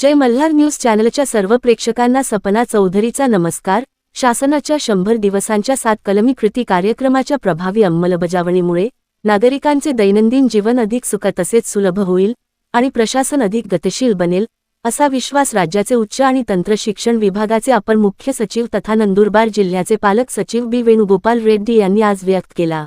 जय Malhar news चॅनलच्या सर्व प्रेक्षकांना सपना चौधरीचा नमस्कार. शासनाच्या शंभर दिवसांच्या सात कलमी कृती कार्यक्रमाच्या प्रभावी अंमलबजावणीमुळे नागरिकांचे दैनंदिन जीवन अधिक सुख तसेच सुलभ होईल आणि प्रशासन अधिक गतिशील बनेल असा विश्वास राज्याचे उच्च आणि तंत्र शिक्षण विभागाचे अपर मुख्य सचिव तथा नंदुरबार जिल्ह्याचे पालक सचिव बी वेणुगोपाल रेड्डी यांनी आज व्यक्त केला.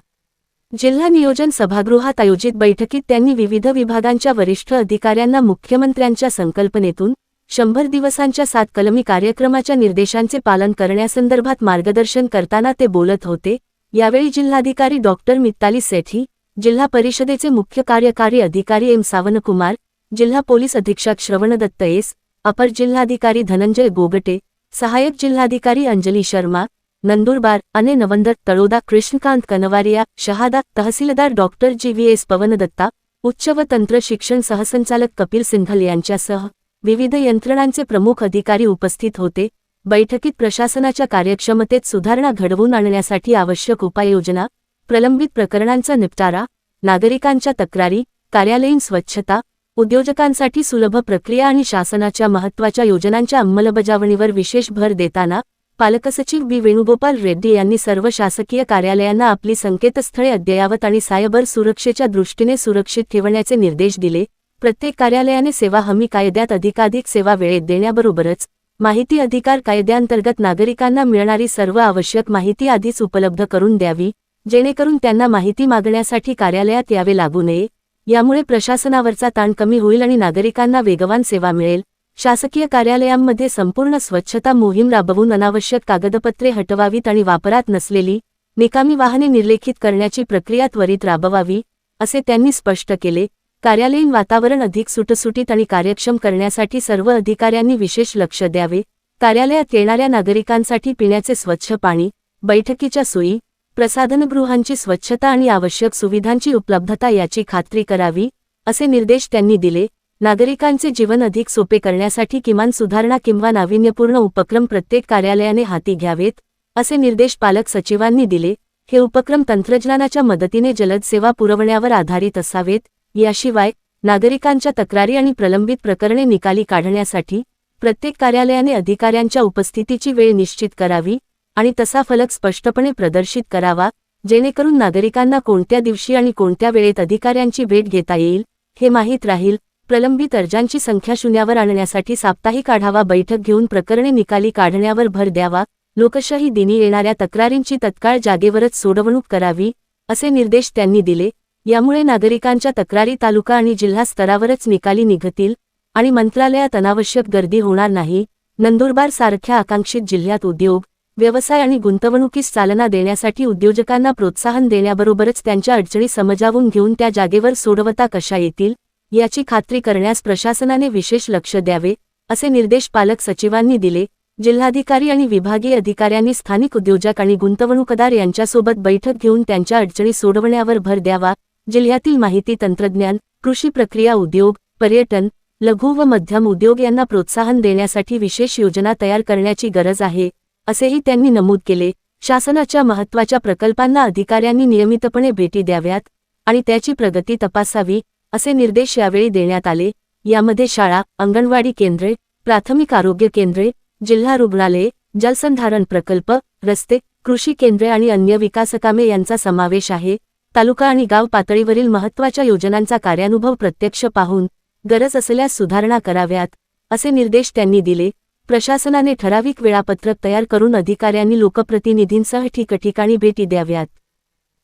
जिल्हा नियोजन सभागृहात आयोजित बैठकीत त्यांनी विविध विभागांच्या वरिष्ठ अधिकाऱ्यांना मुख्यमंत्र्यांच्या संकल्पनेतून शंभर दिवसांच्या सात कलमी कार्यक्रमाच्या निर्देशांचे पालन करण्यासंदर्भात मार्गदर्शन करताना ते बोलत होते. यावेळी जिल्हाधिकारी डॉक्टर मित्ताली सेठी जिल्हा परिषदेचे मुख्य कार्यकारी अधिकारी एम. सावनकुमार जिल्हा पोलीस अधीक्षक श्रवणदत्त एस अपर जिल्हाधिकारी धनंजय गोगटे सहाय्यक जिल्हाधिकारी अंजली शर्मा नंदुरबार आणि नवंदर Taloda Krishnakant Kanwariya Shahada tehsildar doctor G V S Pavandatta उच्च व तंत्र शिक्षण सहसंचालक कपिल सिंघल यांच्यासह विविध यंत्रणांचे प्रमुख अधिकारी उपस्थित होते बैठकीत प्रशासनाच्या कार्यक्षमतेत सुधारणा घडवून आणण्यासाठी आवश्यक उपाययोजना प्रलंबित प्रकरणांचा निपटारा नागरिकांच्या तक्रारी कार्यालयीन स्वच्छता उद्योजकांसाठी सुलभ प्रक्रिया आणि शासनाच्या महत्त्वाच्या योजनांच्या अंमलबजावणीवर विशेष भर देताना पालकसचिव बी. वेणुगोपाल रेड्डी यांनी सर्व शासकीय कार्यालयांना आपली संकेतस्थळे अद्ययावत आणि सायबर सुरक्षेच्या दृष्टीने सुरक्षित ठेवण्याचे निर्देश दिले. प्रत्येक कार्यालयाने सेवा हमी कायद्यात अधिकाधिक सेवा वेळेत देण्याबरोबरच माहिती अधिकार कायद्याअंतर्गत नागरिकांना मिळणारी सर्व आवश्यक माहिती आधीच उपलब्ध करून द्यावी जेणेकरून त्यांना माहिती मागण्यासाठी कार्यालयात यावे लागू नये. यामुळे प्रशासनावरचा ताण कमी होईल आणि नागरिकांना वेगवान सेवा मिळेल. शासकीय कार्यालयांमध्ये संपूर्ण स्वच्छता मोहीम राबवून अनावश्यक कागदपत्रे हटवावीत आणि वापरात नसलेली निकामी वाहने निर्लेखित करण्याची प्रक्रिया त्वरित राबवावी असे त्यांनी स्पष्ट केले. कार्यालयीन वातावरण अधिक सुटसुटीत आणि कार्यक्षम करण्यासाठी सर्व अधिकाऱ्यांनी विशेष लक्ष द्यावे. कार्यालयात येणाऱ्या नागरिकांसाठी पिण्याचे स्वच्छ पाणी बैठकीच्या सोयी प्रसाधनगृहांची स्वच्छता आणि आवश्यक सुविधांची उपलब्धता याची खात्री करावी असे निर्देश त्यांनी दिले. नागरिकांचे जीवन अधिक सोपे करण्यासाठी किमान सुधारणा किंवा नाविन्यपूर्ण उपक्रम प्रत्येक कार्यालयाने हाती घ्यावेत असे निर्देश पालक सचिवांनी दिले. हे उपक्रम तंत्रज्ञानाच्या मदतीने जलद सेवा पुरवण्यावर आधारित असावेत. याशिवाय नागरिकांच्या तक्रारी आणि प्रलंबित प्रकरणे निकाली काढण्यासाठी प्रत्येक कार्यालयाने अधिकाऱ्यांच्या उपस्थितीची वेळ निश्चित करावी आणि तसा फलक स्पष्टपणे प्रदर्शित करावा जेणेकरून नागरिकांना कोणत्या दिवशी आणि कोणत्या वेळेत अधिकाऱ्यांची भेट घेता येईल हे माहीत राहील. प्रलंबित अर्जांची संख्या शून्यावर आणण्यासाठी साप्ताहिक आढावा बैठक घेऊन प्रकरणे निकाली काढण्यावर भर द्यावा लोकशाही दिनी येणाऱ्या तक्रारींची तत्काळ जागेवरच सोडवणूक करावी असे निर्देश त्यांनी दिले. यामुळे नागरिकांच्या तक्रारी तालुका आणि जिल्हा स्तरावरच निकाली निघतील आणि मंत्रालयात अनावश्यक गर्दी होणार नाही. नंदुरबार सारख्या आकांक्षित जिल्ह्यात उद्योग व्यवसाय आणि गुंतवणुकीस चालना देण्यासाठी उद्योजकांना प्रोत्साहन देण्याबरोबरच त्यांच्या अडचणी समजावून घेऊन त्या जागेवर सोडवता कशा येतील? याची खात्री करण्यास प्रशासनाने विशेष लक्ष द्यावे असे निर्देश पालक सचिवांनी दिले. जिल्हाधिकारी आणि विभागीय अधिकाऱ्यांनी स्थानिक उद्योजक आणि गुंतवणूकदार यांच्यासोबत बैठक घेऊन त्यांच्या अडचणी सोडवण्यावर भर द्यावा. जिल्ह्यातील माहिती तंत्रज्ञान कृषी प्रक्रिया उद्योग पर्यटन लघु व मध्यम उद्योग यांना प्रोत्साहन देण्यासाठी विशेष योजना तयार करण्याची गरज आहे असेही त्यांनी नमूद केले. शासनाच्या महत्त्वाच्या प्रकल्पांना अधिकाऱ्यांनी नियमितपणे भेटी द्याव्यात आणि त्याची प्रगती तपासावी. असे निर्देश यावेळी देण्यात आले. यामध्ये शाळा अंगणवाडी केंद्रे प्राथमिक आरोग्य केंद्रे जिल्हा रुग्णालये जलसंधारण प्रकल्प रस्ते कृषी केंद्रे आणि अन्य विकासकामे यांचा समावेश आहे. तालुका आणि गाव पातळीवरील महत्त्वाच्या योजनांचा कार्यानुभव प्रत्यक्ष पाहून गरज असल्यास सुधारणा कराव्यात असे निर्देश त्यांनी दिले. प्रशासनाने ठराविक वेळापत्रक तयार करून अधिकाऱ्यांनी लोकप्रतिनिधींसह ठिकठिकाणी भेटी द्याव्यात.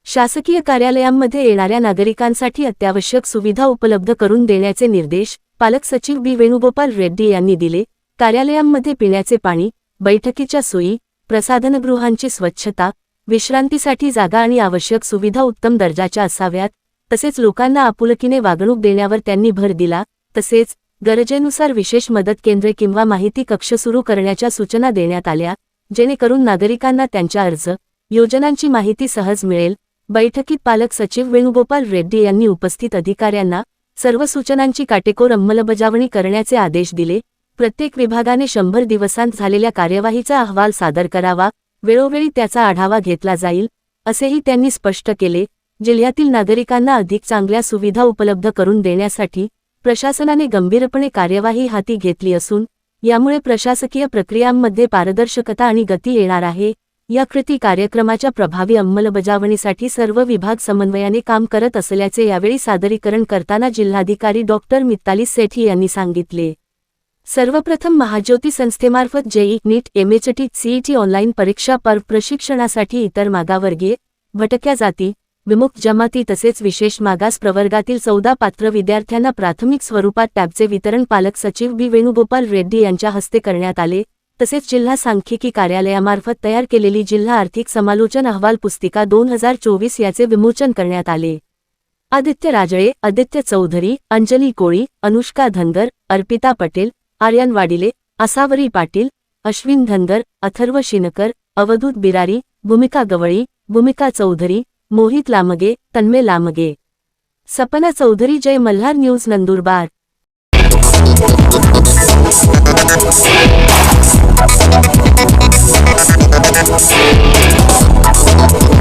शासकीय कार्यालयांमध्ये येणाऱ्या नागरिकांसाठी अत्यावश्यक सुविधा उपलब्ध करून देण्याचे निर्देश पालक सचिव बी. वेणुगोपाल रेड्डी यांनी दिले. कार्यालयांमध्ये पिण्याचे पाणी बैठकीच्या सोयी प्रसाधनगृहांची स्वच्छता विश्रांतीसाठी जागा आणि आवश्यक सुविधा उत्तम दर्जाच्या असाव्यात तसेच लोकांना आपुलकीने वागणूक देण्यावर त्यांनी भर दिला तसेच गरजेनुसार विशेष मदत केंद्रे किंवा माहिती कक्ष सुरू करण्याच्या सूचना देण्यात आल्या जेणेकरून नागरिकांना त्यांच्या अर्ज योजनांची माहिती सहज मिळेल बैठकीत पालक सचिव वेणुगोपाल रेड्डी यांनी उपस्थित अधिकाऱ्यांना सर्व सूचनांची काटेकोर अंमलबजावणी करण्याचे आदेश दिले. प्रत्येक विभागाने शंभर दिवसांत झालेल्या कार्यवाहीचा अहवाल सादर करावा वेळोवेळी त्याचा आढावा घेतला जाईल असेही त्यांनी स्पष्ट केले. जिल्ह्यातील नागरिकांना अधिक चांगल्या सुविधा उपलब्ध करून देण्यासाठी प्रशासनाने गंभीरपणे कार्यवाही हाती घेतली असून यामुळे प्रशासकीय प्रक्रियांमध्ये पारदर्शकता आणि गती येणार आहे. या कृती कार्यक्रमाच्या प्रभावी अंमलबजावणीसाठी सर्व विभाग समन्वयाने काम करत असल्याचे यावेळी सादरीकरण करताना जिल्हाधिकारी डॉक्टर मित्ताली सेठी यांनी सांगितले. सर्वप्रथम महाज्योती संस्थेमार्फत JEE NEET MHT CET online परीक्षा पर्व प्रशिक्षणासाठी इतर मागावर्गीय भटक्या जाती विमुक्त जमाती तसेच विशेष मागास प्रवर्गातील चौदा पात्र विद्यार्थ्यांना प्राथमिक स्वरूपात टॅबचे वितरण पालक सचिव बी. वेणुगोपाल रेड्डी यांच्या हस्ते करण्यात आले. तसेच जिल्हा सांख्यिकी कार्यालयामार्फत तयार केलेली जिल्हा आर्थिक समालोचन अहवाल पुस्तिका दोन हजार चोवीस याचे विमोचन करण्यात आले. आदित्य राजळे आदित्य चौधरी अंजली कोळी अनुष्का धनगर अर्पिता पटेल आर्यन वाडिले आसावरी पाटील अश्विन धनगर अथर्व शिनकर अवधूत बिरारी भूमिका गवळी भूमिका Chaudhari Mohit Lamge Tanmay Lamge. Sapna Chaudhari Jai Malhar news Nandurbar. Thank you.